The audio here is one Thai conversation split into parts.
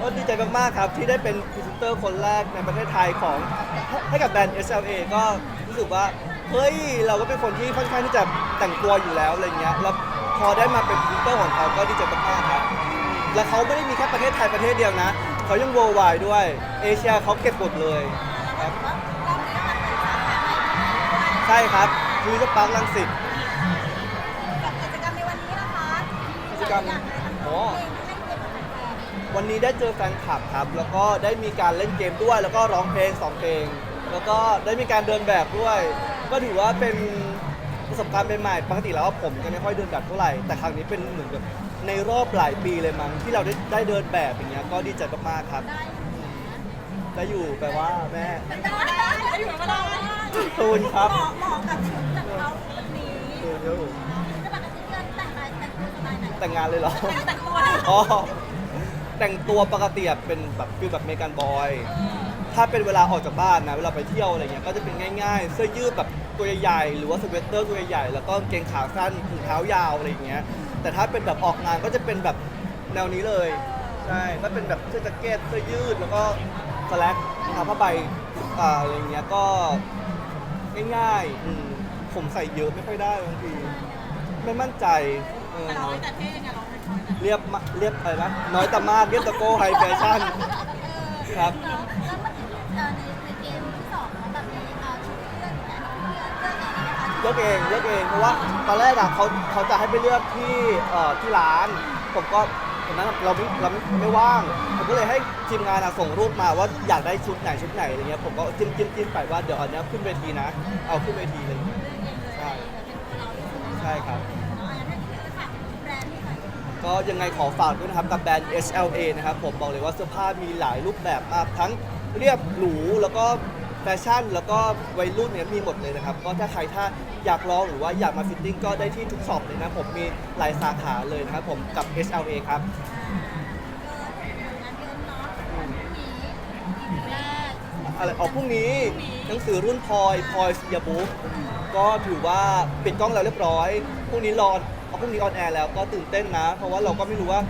ก็ดีใจมากๆครับ ที่ได้เป็นพรีเซนเตอร์คนแรกในประเทศไทยของให้กับแบรนด์ SLA ก็รู้สึกว่าเฮ้ยเราก็เป็นคนที่ค่อนข้างที่จะแต่งตัวอยู่แล้วอะไรเงี้ยแล้วพอได้มาเป็นพรีเซนเตอร์ของเขาก็ดีใจมากๆครับและเขาไม่ได้มีแค่ประเทศไทยประเทศเดียวนะเขายัง worldwide ด้วยเอเชียเขาเก็บหมดเลยครับใช่ครับคือจะปังลังสิตกับกิจกรรมในวันนี้นะคะกิจกรรมโอ้ วันนี้ได้เจอแฟนคลับครับ แล้วก็ได้มีการเล่นเกมด้วย แล้วก็ร้องเพลงสองเพลง แล้วก็ได้มีการเดินแบบด้วย ก็ถือว่าเป็นประสบการณ์ใหม่ๆปกติแล้วผมจะไม่ค่อยเดินแบบเท่าไหร่ แต่ครั้งนี้เป็นเหมือนกับในรอบหลายปีเลยมั้งที่เราได้ได้เดินแบบอย่างเงี้ย ก็ดีใจมากๆครับ ได้อยู่แปลว่าแม่ได้ได้ได้อยู่มาได้ตูนครับเหมาะเหมาะกับชุดจากเขาวันนี้ตูนครับผมจะปกติเพื่อนแต่งอะไรแต่งตัวสไตล์ไหนแต่งงานเลยเหรอแต่งตัวอ๋อ แต่งตัวปกติอะเป็นแบบฟิลแบบเมกันบอย ถ้าเป็นเวลาออกจากบ้านนะเวลาไปเที่ยวอะไรเงี้ยก็จะเป็นง่าย ๆ เสื้อยืดแบบตัวใหญ่ๆหรือว่าสเวตเตอร์ตัวใหญ่ๆแล้วก็กางเกงขาสั้นถุงเท้ายาวอะไรอย่างเงี้ย แต่ถ้าเป็นแบบออกงานก็จะเป็นแบบแนวนี้เลยใช่ก็เป็นแบบเสื้อแจ็คเก็ตเสื้อยืดแล้วก็สแลกรองเท้าผ้าใบอ่าอะไรเงี้ยก็ง่ายๆอืมผมใส่เยอะไม่ค่อยได้บางทีไม่มั่นใจเออเราแต่เท่ไงเราไม่ค่อยแต่ เรียบมาเรียบอะไรนะน้อยแต่มากเรียบตะโก้ไฮแฟชั่นครับเนาะแล้วมันเอ่อในในเกมที่สองเนาะแบบมีอ่าชุดเพื่อนแต่เพื่อนเพื่อนอะไรนะคะเลือกเองเลือกเองเพราะว่าตอนแรกอะเขาเขาจะให้ไปเลือกที่เอ่อที่ร้าน ผมก็ตอนนั้นเราไม่เราไม่ไม่ว่าง ผมก็เลยให้ทีมงานอะส่งรูปมาว่าอยากได้ชุดไหนชุดไหนอะไรเงี้ยผมก็จิ้มจิ้มจิ้มไปว่าเดี๋ยวอันเนี้ยขึ้นเวทีนะ เอาขึ้นเวทีเลยใช่ใช่ครับ ก็ยังไงขอฝากด้วยนะครับกับแบรนด์ SLA นะครับผมบอกเลยว่าเสื้อผ้ามีหลายรูปแบบมากทั้งเรียบหรูแล้วก็แฟชั่น แล้วก็วัยรุ่นเนี่ยมีหมดเลยนะครับ ก็ถ้าใครถ้าอยากลองหรือว่าอยากมาฟิตติ้งก็ได้ที่ทุกช็อปเลยนะผมมีหลายสาขาเลยนะครับผมกับ SLA ครับ อะไรออกพรุ่งนี้หนังสือรุ่นพลอยพลอยเซียบุ๊กก็ถือว่าปิดกล้องแล้วเรียบร้อยพรุ่งนี้รอ พรุ่งนี้ออนแอร์แล้วก็ตื่นเต้นนะ เพราะว่าเราก็ไม่รู้ว่า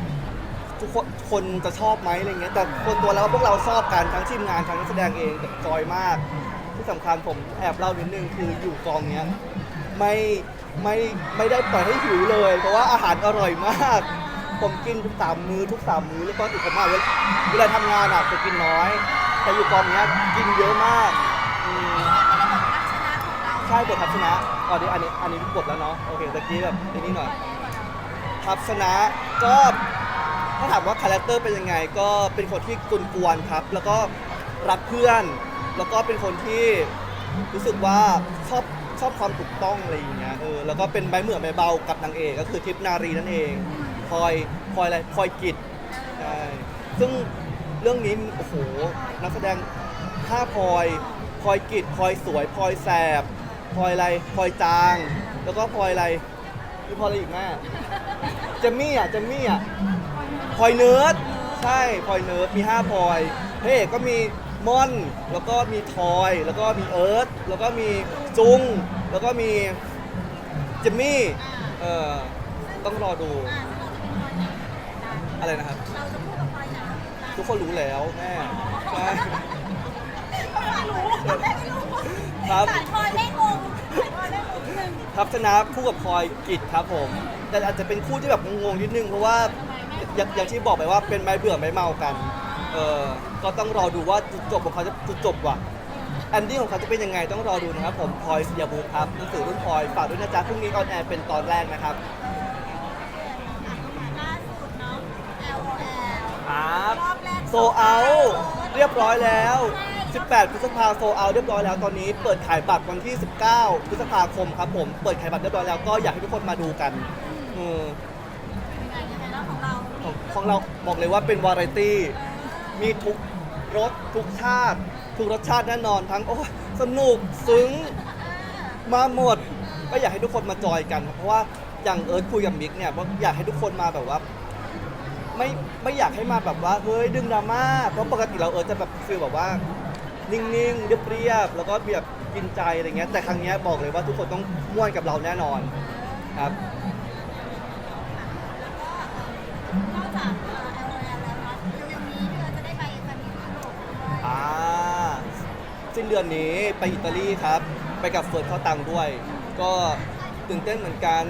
ทุกคนคนจะชอบไหมอะไรเงี้ยแต่คนตัวแล้วพวกเราชอบกันทั้งทีมงานทั้งนักแสดงเองแบบจอยมาก ที่สำคัญผมแอบเล่านิดนึงคืออยู่กองเนี้ยไม่ไม่ไม่ได้ปล่อยให้หิวเลย เพราะว่าอาหารอร่อยมาก ผมกินทุกสามมื้อทุกสามมื้อแล้วก็ติดผมมากเวลาเวลาทำงานอะจะกินน้อย แต่อยู่กองเนี้ยกินเยอะมากอืมใช่บททัศนะ อ๋อนี่อันนี้อันนี้บทแล้วเนาะโอเคตะกี้แบบนี่หน่อยทัศนะก็ถ้าถามว่าคาแรคเตอร์เป็นยังไง ก็เป็นคนที่กวนๆครับ แล้วก็รักเพื่อน แล้วก็เป็นคนที่รู้สึกว่าชอบชอบความถูกต้องอะไรอย่างเงี้ยเออแล้วก็เป็นใบเหมือนใบเบากับนางเอกก็คือทิพนารีนั่นเองพลอยพลอยอะไรพลอยกิจใช่ซึ่งเรื่องนี้โอ้โหนักแสดงห้าพลอยพลอยกิจพลอยสวยพลอยแสบ พลอยอะไรพลอยจาง แล้วก็พลอยอะไรมีพลอยอะไรอีกแม่เจมมี่อะเจมมี่อะพลอยเนิร์ดใช่พลอยเนิร์ดมี5พลอยพระเอกก็มีม่อนแล้วก็มีทอย แล้วก็มีเอิร์ธแล้วก็มีจุงแล้วก็มีเจมมี่เอ่อต้องรอดูอะไรนะครับเราจะพูดกับใครนะทุกคนรู้แล้วแม่ใช่ ไม่รู้ไม่รู้ครับสายคอยไม่งง ทัพชนะคู่กับพลอยกิจครับผม แต่อาจจะเป็นคู่ที่แบบงงๆนิดนึงเพราะว่าอย่างอย่างที่บอกไปว่าเป็นไม้เบื่อไม้เมากัน เออก็ต้องรอดูว่าจุดจบของเขาจะจุดจบว่ะแอนดี้ของเขาจะเป็นยังไงต้องรอดูนะครับผมพลอยเซียบูครับหนังสือรุ่นพลอยฝากด้วยนะจ๊ะพรุ่งนี้ออนแอร์เป็นตอนแรกนะครับล่าสุดเนาะ LOL ครับรอบแรกโซเอาเรียบร้อยแล้ว 18 พฤษภาโซเอาเรียบร้อยแล้วตอนนี้เปิดขายบัตรวันที่ 19 พฤษภาคมครับผม เปิดขายบัตรเรียบร้อยแล้วก็อยากให้ทุกคนมาดูกันอืมยังไงยังไงแล้วของเราของของเราบอกเลยว่าเป็นวาไรตี้ มีทุกรสทุกชาติ ทุกรสชาติแน่นอนทั้งโอ้ยสนุกซึ้งมาหมด ก็อยากให้ทุกคนมาจอยกัน เพราะว่าอย่างเอิร์ธคุยกับมิกเนี่ยว่าอยากให้ทุกคนมาแบบว่าไม่ไม่อยากให้มาแบบว่าเฮ้ยดึงดราม่าเพราะปกติเราเอิร์ธจะแบบฟีลแบบว่า นิ่งๆ เรียบๆ แล้วก็แบบกินใจอะไรเงี้ย แต่ครั้งเนี้ยบอกเลยว่าทุกคนต้องม่วนกับเราแน่นอนครับ นอกจาก LOL แล้วเนาะยูอ่าสิ้นเดือนนี้ไปอิตาลีครับ ไปกับเฟิร์สเข้าตังด้วย ก็ตื่นเต้นเหมือนกัน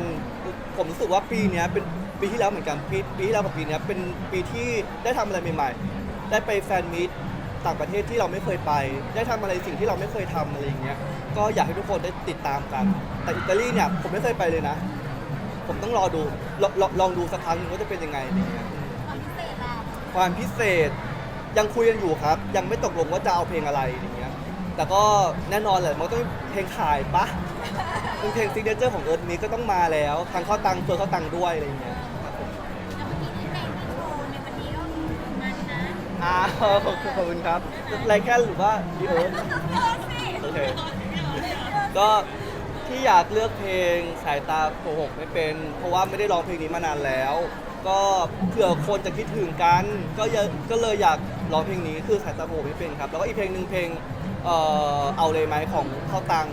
ผมรู้สึกว่าปีเนี้ยเป็นปีที่แล้วเหมือนกันปีปีที่แล้วกับปีเนี้ยเป็นปีที่ได้ทำอะไรใหม่ ๆ ได้ไปแฟนมิต ต่างประเทศที่เราไม่เคยไป ได้ทำอะไรสิ่งที่เราไม่เคยทำอะไรอย่างเงี้ยก็อยากให้ทุกคนได้ติดตามกัน แต่อิตาลีเนี่ยผมไม่เคยไปเลยนะ ผมต้องรอดูลองลลองดูสักครั้งหนึงว่าจะเป็นยังไงอะไรเงี้ยความพิเศษล่ะความพิเศษยังคุยกันอยู่ครับ ยังไม่ตกลงว่าจะเอาเพลงอะไรอย่างเงี้ยแต่ก็แน่นอนแหละมันต้องเพลงขายปะเป็นเพลงซิกเนเจอร์ของเอิร์ธนี้ก็ต้องมาแล้วทางเข้าตังเฟิร์นเข้าตังค์ด้วยอะไรอย่างเงี้ย เอ่าขอบคุณขอบคุณครับไรแค่หรือว่าดีเอิร์ธโอเคก็ที่อยากเลือกเพลงสายตาโกหกไม่เป็น เพราะว่าไม่ได้ร้องเพลงนี้มานานแล้ว ก็เผื่อคนจะคิดถึงกัน ก็เยอะก็เลยอยากร้องเพลงนี้คือสายตาโกหกไม่เป็นครับ แล้วก็อีกเพลงหนึ่งเพลงเอ่อเอาเลยไหมของข้าตัง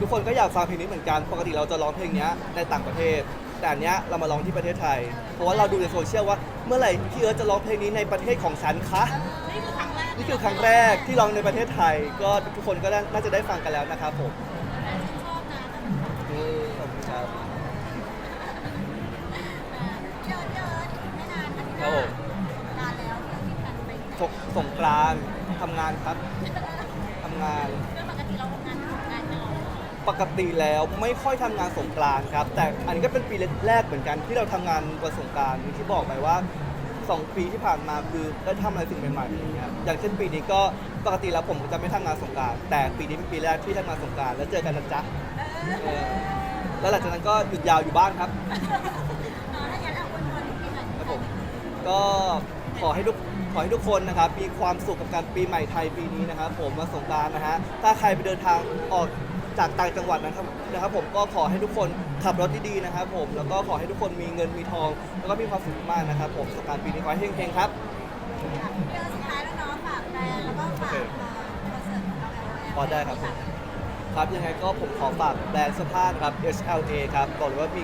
ทุกคนก็อยากฟังเพลงนี้เหมือนกัน ปกติเราจะร้องเพลงเนี้ยในต่างประเทศ แต่อันเนี้ยเรามาร้องที่ประเทศไทย เพราะว่าเราดูในโซเชียลว่าเมื่อไหร่ที่เอิร์ธจะร้องเพลงนี้ในประเทศของฉันคะนี่คือครั้งแรกนี่คือครั้งแรกที่ร้องในประเทศไทย ก็ทุกคนก็น่าจะได้ฟังกันแล้วนะครับผมชอบนะอืมขอบคุณครับเยอะเยอะไม่นานอาทิตย์หครับน้าผมนานแล้วที่กันไปสงสงกรานต์ทำงานครับทำงาน เปกติแล้วไม่ค่อยทำงานสงกรานต์ครับ แต่อันนี้ก็เป็นปีแรกเหมือนกันที่เราทำงานวันสงกรานต์อย่างที่บอกไปว่าสองปีที่ผ่านมาคือได้ทำอะไรสิ่งใหม่ๆอย่างเงี้ยอย่างเช่นปีนี้ก็ปกติแล้วผมจะไม่ทำงานสงกรานแต่ปีนี้เป็นปีแรกที่ทำงานสงกรานแล้วเจอกันนะจ๊ะเออแล้วหลังจากนั้นก็หยุดยาวอยู่บ้านครับ เออถ้าอย่างนั้นเอาคนคนที่ไหนครับผมก็ขอให้ทุกขอให้ทุกคนนะครับมีความสุขกับการปีใหม่ไทยปีนี้นะครับ ผมมาสงกรารนะฮะถ้าใครไปเดินทางออก จากต่างจังหวัดนะครับนะครับ ผมก็ขอให้ทุกคนขับรถดีๆนะครับ ผมแล้วก็ขอให้ทุกคนมีเงินมีทอง แล้วก็มีความสุขมากนะครับ ผมสงกรารปีนี้ขอให้เฮงๆครับเจอสุดท้ายแล้วเนาะฝากแบรนด์แล้วก็ฝากเอ่อคอนเสิร์ตของเราแล้วพอได้ครับผมครับยังไงก็ผมขอฝากแบรนด์เสื้อผ้านะครับ HLA ครับบอกเลยว่ามี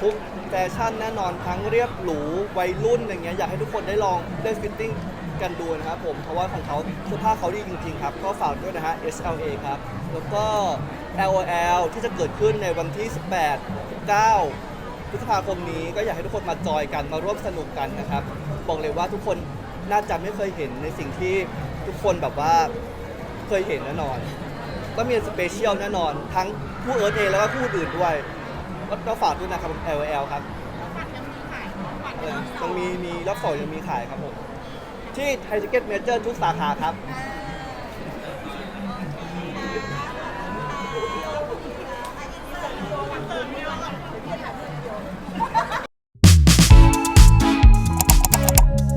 ทุกแฟชั่นแน่นอนทั้งเรียบหรูวัยรุ่นอย่างเงี้ยอยากให้ทุกคนได้ลองได้ฟิตติ้ง กันดูนะครับผม เพราะว่าของเขาเสื้อผ้าเขาดีจริงๆครับ ก็ฝากด้วยนะฮะ HLA ครับ แล้วก็ LOL ที่จะเกิดขึ้นในวันที่ 18 19พฤษภาคมนี้ก็อยากให้ทุกคนมาจอยกันมาร่วมสนุกกันนะครับ บอกเลยว่าทุกคนน่าจะไม่เคยเห็นในสิ่งที่ทุกคนแบบว่าเคยเห็นแน่นอน ก็มีสเปเชียลแน่นอน ทั้งผู้เอิร์ธเองแล้วก็ผู้อื่นด้วยก็ก็ฝากด้วยนะครับ LL ครับฝากยังมีขายของขวัญเออรอบสอยังงมีมีรอบสองยังมีขายครับผม ที่ไทยทิเก็ตเมเจอร์ทุกสาขาครับ